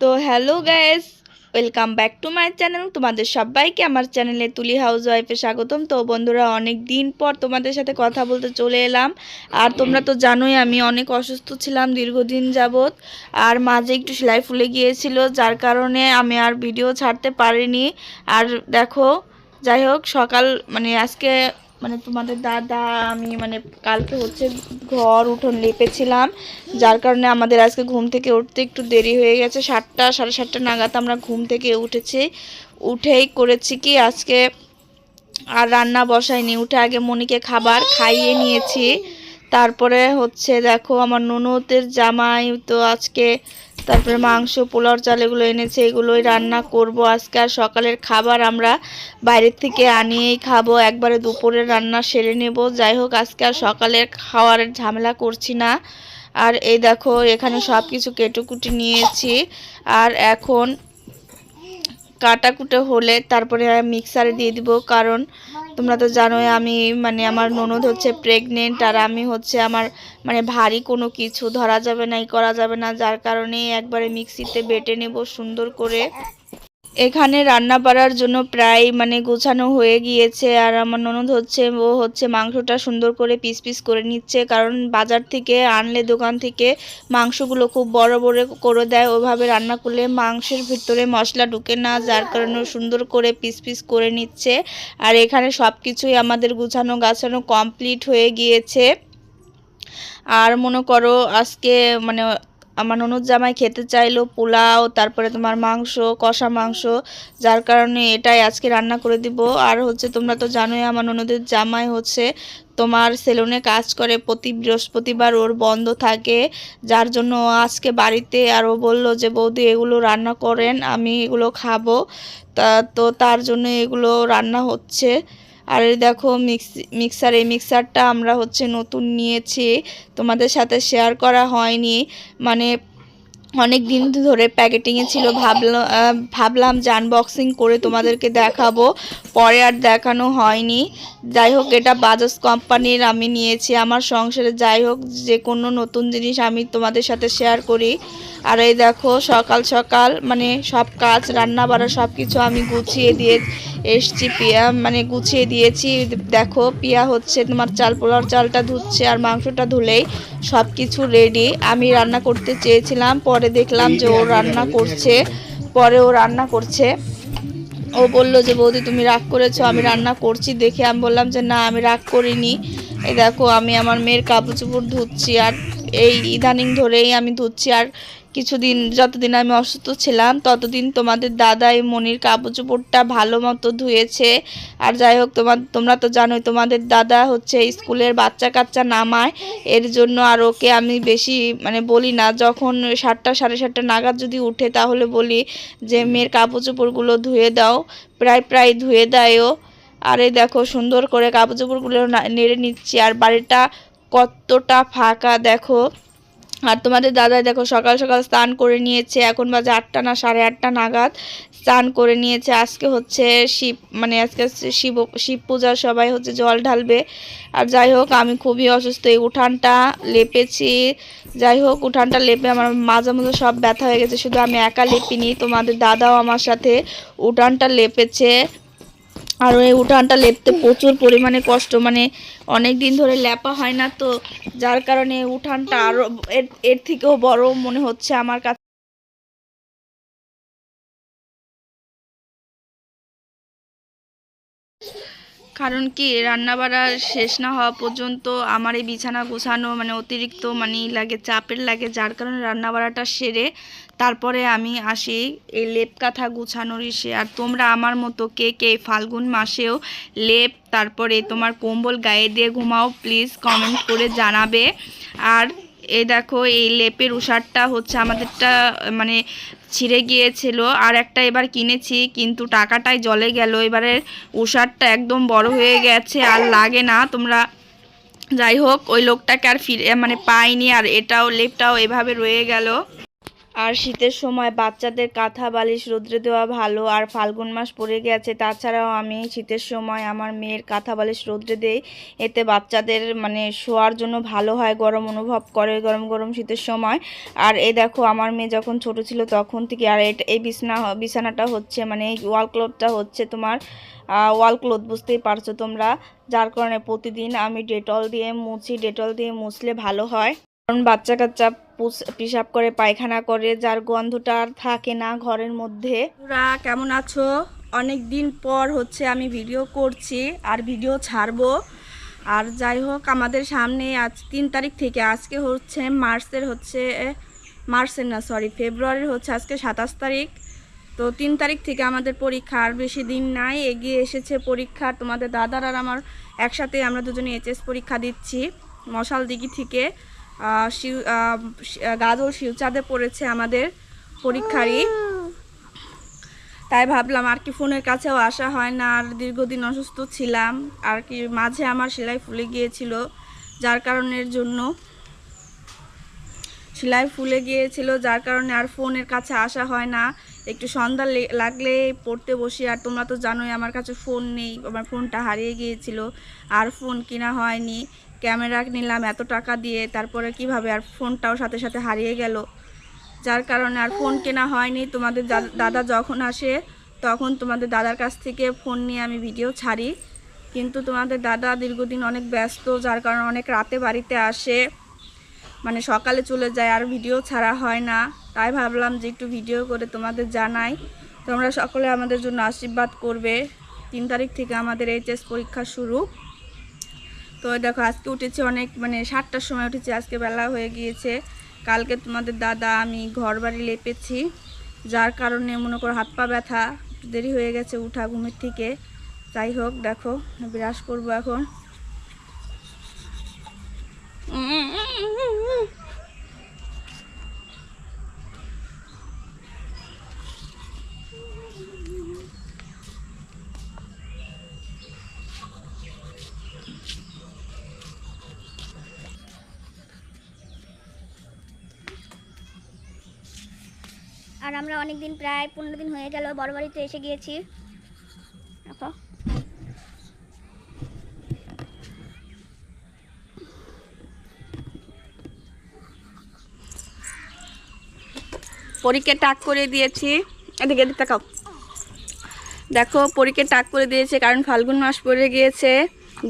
তো hello guys welcome back to my channel. তোমাদের সবাইকে আমার চ্যানেলে তুলি হাউস ওয়াইফে স্বাগতম। তো বন্ধুরা, অনেক দিন পর তোমাদের সাথে কথা বলতে চলে এলাম। আর তোমরা তো জানোই, আমি অনেক অসুস্থ ছিলাম দীর্ঘদিন যাবৎ। আর মাঝে একটু সেলাই ফুলে গিয়েছিল, যার কারণে আমি আর ভিডিও ছাড়তে পারিনি। আর দেখো, যাই হোক, সকাল মানে আজকে মানে তোমাদের দাদা, আমি মানে কালকে হচ্ছে ঘর উঠোন লেপেছিলাম। যার কারণে আমাদের আজকে ঘুম থেকে উঠতে একটু দেরি হয়ে গেছে। সাতটা, সাড়ে সাতটা নাগাদ আমরা ঘুম থেকে উঠেছি। উঠেই করেছি কি, আজকে আর রান্না বসাইনি। উঠে আগে মনিকে খাবার খাইয়ে নিয়েছি। তারপরে হচ্ছে দেখো আমার ননদের জামাই তো আজকে তারপরে মাংস পোলাওর চাল এগুলো এনেছে, এগুলোই রান্না করব আজকে। আর সকালের খাবার আমরা বাইরের থেকে আনিয়েই খাব, একবারে দুপুরে রান্না সেরে নেব। যাই হোক, আজকে আর সকালের খাওয়ার ঝামেলা করছি না। আর এই দেখো, এখানে সব কিছু কেটুকুটি নিয়েছি। আর এখন কাটাকুটো হলে তারপরে মিক্সারে দিয়ে দিব, কারণ তোমরা তো জানোই আমি মানে আমার ননদ হচ্ছে প্রেগনেন্ট আর আমি হচ্ছে আমার মানে ভারী কোনো কিছু ধরা যাবে না করা যাবে না, যার কারণে একবারে মিক্সিতে বেটে নেব সুন্দর করে। এখানে রান্না করার জন্য প্রায় মানে গোছানো হয়ে গিয়েছে আর আমার ননদ হচ্ছে, ও হচ্ছে মাংসটা সুন্দর করে পিস পিস করে নিচ্ছে। কারণ বাজার থেকে আনলে, দোকান থেকে মাংসগুলো খুব বড় বড় করে দেয়। ওভাবে রান্না করলে মাংসের ভিতরে মশলা ঢুকে না, যার কারণে সুন্দর করে পিস পিস করে নিচ্ছে। আর এখানে সব কিছুই আমাদের গুছানো গাছানো কমপ্লিট হয়ে গিয়েছে। আর মনে করো আজকে মানে আমার ননদ জামাই খেতে চাইলো, পোলাও, তারপরে তোমার মাংস, কষা মাংস, যার কারণে এটাই আজকে রান্না করে দিব। আর হচ্ছে তোমরা তো জানোই আমার ননদের জামাই হচ্ছে তোমার সেলুনে কাজ করে প্রতি বৃহস্পতিবার, ওর বন্ধ থাকে। যার জন্য আজকে বাড়িতে আর ও বলল যে, বৌদি, এগুলো রান্না করেন, আমি এগুলো খাব। তা, তো তার জন্য এগুলো রান্না হচ্ছে। আর দেখো মিক্সি মিক্সার এই মিক্সারটা আমরা হচ্ছে নতুন নিয়েছি। তোমাদের সাথে শেয়ার করা হয়নি। মানে অনেক দিন ধরে প্যাকেটিংয়ে ছিল। ভাবলাম ভাবলাম যে আনবক্সিং করে তোমাদেরকে দেখাবো। পরে আর দেখানো হয়নি। যাই হোক, এটা বাজাজ কোম্পানির আমি নিয়েছি। আমার সংসারে যাই হোক, যে কোনো নতুন জিনিস আমি তোমাদের সাথে শেয়ার করি। আর এই দেখো, সকাল সকাল মানে সব কাজ রান্না বাড়া সব কিছু আমি গুছিয়ে দিয়ে এসছি, পিয়া মানে গুছিয়ে দিয়েছি। দেখো, পিয়া হচ্ছে তোমার চাল পোলার চালটা ধুচ্ছে আর মাংসটা ধুলেই সব কিছু রেডি আমি রান্না করতে চেয়েছিলাম, পরে দেখলাম যে ও রান্না করছে, পরে ও রান্না করছে। ও বলল যে, বৌদি, তুমি রাগ করেছ, আমি রান্না করছি। দেখে আমি বললাম যে, না, আমি রাগ করিনি। এই দেখো, আমি আমার মেয়ের কাপড় চোপড় ধুচ্ছি আর এই ইদানিং ধরেই আমি ধুচ্ছি আর কিছুদিন, যতদিন আমি অসুস্থ ছিলাম, ততদিন তোমাদের দাদা এই মনির কাপড় চোপড়টা ভালো মতো ধুয়েছে। আর যাই হোক তোমার তোমরা তো জানোই, তোমাদের দাদা হচ্ছে স্কুলের বাচ্চা কাচ্চা নামায়। এর জন্য আর ওকে আমি বেশি মানে বলি না, যখন সাতটা, সাড়ে সাতটা নাগাদ যদি উঠে, তাহলে বলি যে, মেয়ের কাপড় চোপড়গুলো ধুয়ে দাও। প্রায় প্রায় ধুয়ে দেয়ও আর দেখো, সুন্দর করে কাপড় চোপড়গুলো নেড়ে নিচ্ছি। আর বাড়িটা কতটা ফাঁকা, দেখো। আর তোমাদের দাদা দেখো সকাল সকাল স্নান করে নিয়েছে, এখন বাজে আটটা না, সাড়ে আটটা নাগাদ স্নান করে নিয়েছে। আজকে হচ্ছে শিব মানে আজকে শিব শিব পূজার সবাই হচ্ছে জল ঢালবে। আর যাই হোক, আমি খুবই অসুস্থ, এই উঠানটা লেপেছি। যাই হোক, উঠানটা লেপে আমার মাঝে মাঝে সব ব্যথা হয়ে গেছে, শুধু আমি একা লেপিনি, তোমাদের দাদাও আমার সাথে উঠানটা লেপেছে। আর ওই উঠানটা লেপতে প্রচুর পরিমাণে কষ্ট মানে অনেক দিন ধরে লেপা হয় না তো, যার কারণে উঠানটা আরও এর এর থেকেও বড় মনে হচ্ছে আমার কাছে। কারণ কি, রান্নাবাড়া শেষ না হওয়া পর্যন্ত আমার এই বিছানা গোছানো মানে অতিরিক্ত মানে লাগে, চাপের লাগে, যার কারণে রান্নাবাড়াটা সেরে তারপরে আমি আসি এই লেপ কাঁথা গুছানোর ইসে। আর তোমরা আমার মতো কে কে ফাল্গুন মাসেও লেপ, তারপরে তোমার কম্বল গায়ে দিয়ে ঘুমাও প্লিজ কমেন্ট করে জানাবে। আর এই দেখো, এই লেপের উষারটা হচ্ছে আমাদেরটা মানে ছিঁড়ে গিয়েছিল। আর একটা এবার কিনেছি, কিন্তু টাকাটাই জলে গেল। এবারে উষারটা একদম বড় হয়ে গেছে, আর লাগে না। তোমরা যাই হোক, ওই লোকটাকে আর ফিরে মানে পাইনি, আর এটাও, লেপটাও এভাবে রয়ে গেল। আর শীতের সময় বাচ্চাদের কাঁথা, বালিশ, রোদ্রে দেওয়া ভালো আর ফাল্গুন মাস পড়ে গেছে। তাছাড়াও আমি শীতের সময় আমার মেয়ের কাঁথা, বালিশ, রোদ্রে দেই। এতে বাচ্চাদের মানে শোয়ার জন্য ভালো হয়, গরম অনুভব করে গরম গরম শীতের সময়। আর এ দেখো, আমার মেয়ে যখন ছোট ছিল তখন থেকে আর এই বিছনা, বিছানাটা হচ্ছে মানে এই ওয়াল ক্লথটা হচ্ছে তোমার ওয়াল ক্লথ, বুঝতেই পারছ তোমরা। যার কারণে প্রতিদিন আমি ডেটল দিয়ে মুছি, ডেটল দিয়ে মুছলে ভালো হয়। কারণ বাচ্চা কাচ্চা পুস- পেশাব করে, পায়খানা করে, যার গন্ধটা আর থাকে না ঘরের মধ্যে। তোরা কেমন আছো? অনেক দিন পর হচ্ছে আমি ভিডিও করছি, আর ভিডিও ছাড়বো। আর যাই হোক, আমাদের সামনে আজ তিন তারিখ থেকে আজকে হচ্ছে মার্চের হচ্ছে মার্চের না সরি ফেব্রুয়ারির হচ্ছে আজকে সাতাশ তারিখ। তো তিন তারিখ থেকে আমাদের পরীক্ষা আর বেশি দিন নাই, এগিয়ে এসেছে পরীক্ষা। তোমাদের দাদার আর আমার একসাথে আমরা দুজনে এইচএস পরীক্ষা দিচ্ছি, মশাল দিঘি থেকে। শিউ গাজল শিলচাঁদে পড়েছে আমাদের পরীক্ষারই। তাই ভাবলাম আর কি ফোনের কাছেও আসা হয় না, আর দীর্ঘদিন অসুস্থ ছিলাম, আর কি মাঝে আমার সেলাই ফুলে গিয়েছিল, যার কারণের জন্য। সেলাই ফুলে গিয়েছিল, যার কারণে আর ফোনের কাছে আসা হয় না। একটু সন্ধ্যা লাগলে পড়তে বসি। আর তোমরা তো জানোই আমার কাছে ফোন নেই। আমার ফোনটা হারিয়ে গিয়েছিল। আর ফোন কিনা হয়নি। ক্যামেরা নিলাম এত টাকা দিয়ে। তারপরে কীভাবে? আর ফোনটাও সাথে সাথে হারিয়ে গেল। যার কারণে আর ফোন কেনা হয়নি। তোমাদের দাদা যখন আসে, তখন তোমাদের দাদার কাছ থেকে ফোন নিয়ে আমি ভিডিও ছাড়ি। কিন্তু তোমাদের দাদা দীর্ঘদিন অনেক ব্যস্ত, যার কারণে অনেক রাতে বাড়িতে আসে। মানে সকালে চলে যায়। আর ভিডিও ছাড়া হয় না। তাই ভাবলাম যে একটু ভিডিও করে তোমাদের জানাই। তোমরা সকলে আমাদের জন্য আশীর্বাদ করবে। তিন তারিখ থেকে আমাদের এইচএস পরীক্ষা শুরু। তো দেখো, আজকে উঠেছি অনেক মানে সাতটার সময় উঠেছি, আজকে বেলা হয়ে গিয়েছে। কালকে তোমাদের দাদা, আমি ঘর বাড়ি লেপেছি, যার কারণে মনে করো হাত পা ব্যথা দেরি হয়ে গেছে উঠা ঘুমের থেকে। যাই হোক, দেখো বিরাস করব এখন। আর আমরা অনেক দিন প্রায় পনেরো দিন হয়ে গেল বড় বাড়িতে এসে গিয়েছি। দেখো। পরীক্ষা টাক করে দিয়েছি। এদিকে এদিকে তাকাও। দেখো পরীক্ষা টাক করে দিয়েছে কারণ ফাল্গুন মাস পড়ে গিয়েছে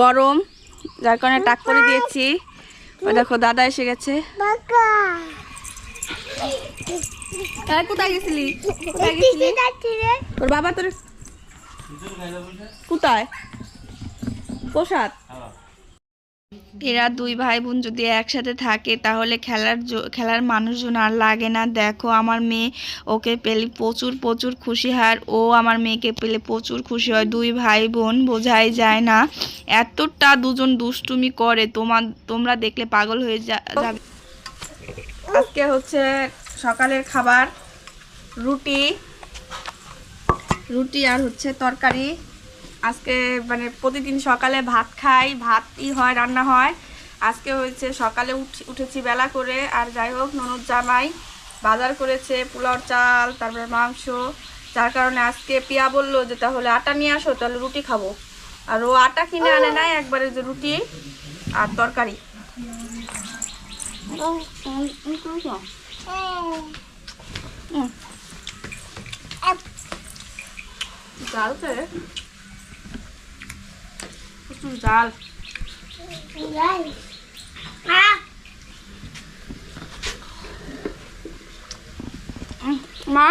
গরম যার কারণে টাক করে দিয়েছি। দেখো দাদা এসে গেছে। এই, কোথায় গেছিলি? কোথায় গেছিলি? তোর বাবা তোর কোথায়? প্রসাদ? এরা দুই ভাই বোন যদি একসাথে থাকে তাহলে খেলার খেলার মানুষজন আর লাগে না। দেখো আমার মেয়ে ওকে পেলে প্রচুর প্রচুর খুশি হয় আর ও আমার মেয়েকে পেলে প্রচুর খুশি হয়। দুই ভাই বোন বোঝাই যায় না। এতটা দুজন দুষ্টুমি করে তোমার তোমরা দেখলে পাগল হয়ে যা- যাবে। আজকে হচ্ছে সকালের খাবার, রুটি রুটি আর হচ্ছে তরকারি। আজকে মানে প্রতিদিন সকালে ভাত খাই, ভাতই হয়, রান্না হয়। আজকে হয়েছে সকালে উঠ- উঠেছি বেলা করে আর যাই হোক ননদ জামাই বাজার করেছে পোলাও চাল, তারপরে মাংস। যার কারণে আজকে পিয়া বলল যে তাহলে আটা নিয়ে আসো, তাহলে রুটি খাব। আর ও আটা কিনে আনে নাই, একবারে যে রুটি আর তরকারি। জাল কে প্রচুর জাল। মা?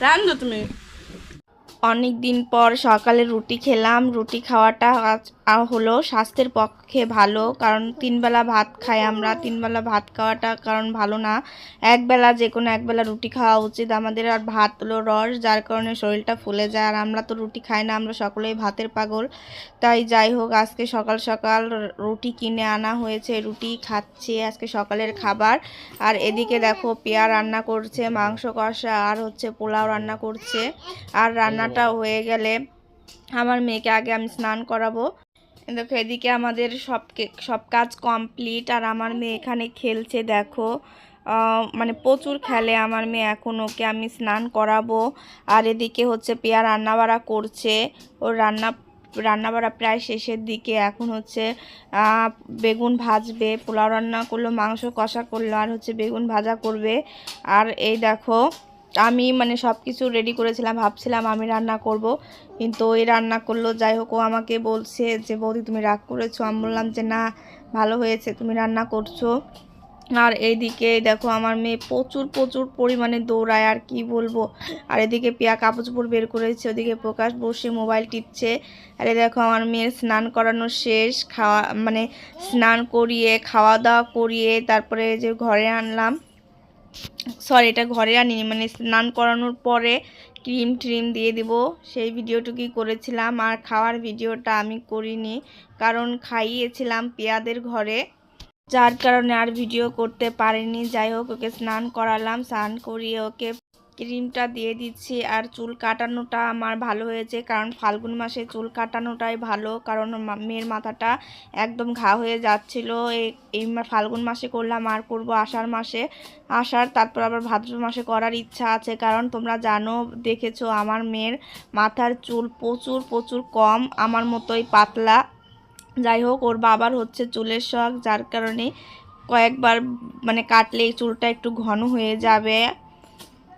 রান্ধো তুমি। অনেক দিন পর সকালে রুটি খেলাম রুটি খাওয়াটা আজ- হলো স্বাস্থ্যের পক্ষে ভালো, কারণ তিনবেলা ভাত খাই আমরা। তিনবেলা ভাত খাওয়াটা কারণ ভালো না। একবেলা যে কোনো একবেলা রুটি খাওয়া উচিত। আমাদের আর ভাত হলো রস, যার কারণে শরীরটা ফুলে যায়। আর আমরা তো রুটি খাই না, আমরা সকলেই ভাতের পাগল। তাই যাই হোক, আজকে সকাল সকাল রুটি কিনে আনা হয়েছে, রুটি খাচ্ছি আজকে সকালের খাবার। আর এদিকে দেখো পেঁয়া রান্না করছে, মাংস কষা, আর হচ্ছে পোলাও রান্না করছে। আর রান্নাটা হয়ে গেলে আমার মেয়েকে আগে আমি স্নান করাবো। দেখো, এদিকে আমাদের সব সব কাজ কমপ্লিট আর আমার মেয়ে এখানে খেলছে, দেখো। মানে প্রচুর খেলে আমার মেয়ে, এখন ওকে আমি স্নান করাবো। আর এদিকে হচ্ছে পেয়া রান্নাবাড়া করছে। ওর রান্না, রান্নাবাড়া প্রায় শেষের দিকে। এখন হচ্ছে বেগুন ভাজবে, পোলাও রান্না করল, মাংস কষা করল, আর হচ্ছে বেগুন ভাজা করবে। আর এই দেখো আমি মানে সব কিছু রেডি করেছিলাম, ভাবছিলাম আমি রান্না করব। কিন্তু ওই রান্না করল, যাই হোক, ও আমাকে বলছে যে, বৌদি, তুমি রাগ করেছ? আমি বললাম যে, না, ভালো হয়েছে, তুমি রান্না করছ। আর এইদিকে দেখো, আমার মেয়ে প্রচুর প্রচুর পরিমাণে দৌড়ায়, আর কি বলব। আর এদিকে পিয়া কাপড় চোপড় বের করেছে, ওদিকে প্রকাশ বসে মোবাইল টিপছে। আর দেখো, আমার মেয়ের স্নান করানো শেষ, খাওয়া মানে স্নান করিয়ে, খাওয়া দাওয়া করিয়ে, তারপরে যে ঘরে আনলাম সরি এটা ঘরে আনিনি মানে স্নান করানোর পরে ক্রিম ট্রিম দিয়ে দিব। সেই ভিডিওটুকুই করেছিলাম, আর খাওয়ার ভিডিওটা আমি করিনি, কারণ খাইয়েছিলাম পেয়াদের ঘরে। যার কারণে আর ভিডিও করতে পারিনি, যাই হোক, ওকে স্নান করালাম, স্নান করিয়ে ওকে ক্রিমটা দিয়ে দিচ্ছি আর চুল কাটানোটা আমার ভালো হয়েছে কারণ ফাল্গুন মাসে চুল কাটানোটাই ভালো কারণ মেয়ের মাথাটা একদম ঘা হয়ে যাচ্ছিল। এই ফাল্গুন মাসে করলাম, আর করব আষাঢ় মাসে। আষাঢ়, তারপর আবার ভাদ্র মাসে করার ইচ্ছা আছে কারণ তোমরা জানো, দেখেছ আমার মেয়ের মাথার চুল প্রচুর প্রচুর কম, আমার মতোই পাতলা। যাই হোক, ওর বাবার হচ্ছে চুলের শখ, যার কারণে কয়েকবার মানে কাটলে চুলটা একটু ঘন হয়ে যাবে।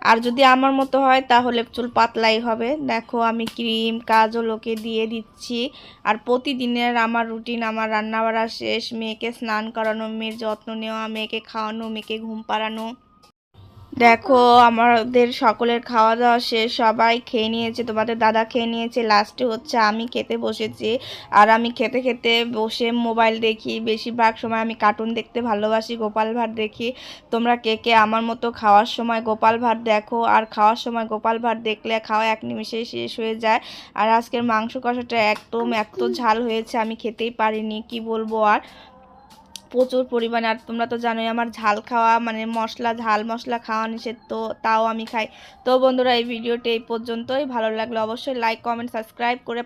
আর যদি আমার মতো হয়, তাহলে চুল পাতলাই হবে। দেখো, আমি ক্রিম, কাজল ওকে দিয়ে দিচ্ছি। আর প্রতিদিনের আমার রুটিন, আমার রান্নাবাড়া শেষ। মেয়েকে স্নান করানো, মেয়ের যত্ন নেওয়া, মেয়েকে খাওয়ানো, মেয়েকে ঘুম পাড়ানো। দেখো, আমাদের সকলের খাওয়া দাওয়া শেষ, সবাই খেয়ে নিয়েছে, তোমাদের দাদা খেয়ে নিয়েছে লাস্টে হচ্ছে আমি খেতে বসেছি। আর আমি খেতে খেতে বসে মোবাইল দেখি, বেশিরভাগ সময় আমি কার্টুন দেখতে ভালোবাসি, গোপাল ভাট দেখি। তোমরা কে কে আমার মতো খাওয়ার সময় গোপাল ভাট দেখো, আর খাওয়ার সময় গোপাল ভাট দেখলে খাওয়া এক নিমিষেই শেষ হয়ে যায়। আর আজকের মাংস কষাটা একদম, এত ঝাল হয়েছে, আমি খেতেই পারিনি, কি বলব আর? প্রচুর পরিমাণে। আর তোমরা তো জানোই আমার ঝাল খাওয়া মানে মশলা, ঝাল মশলা খাওয়া নিষেধ, তো তাও আমি খাই। তো বন্ধুরা, এই ভিডিওটি এই পর্যন্তই। ভালো লাগল অবশ্যই লাইক কমেন্ট সাবস্ক্রাইব করে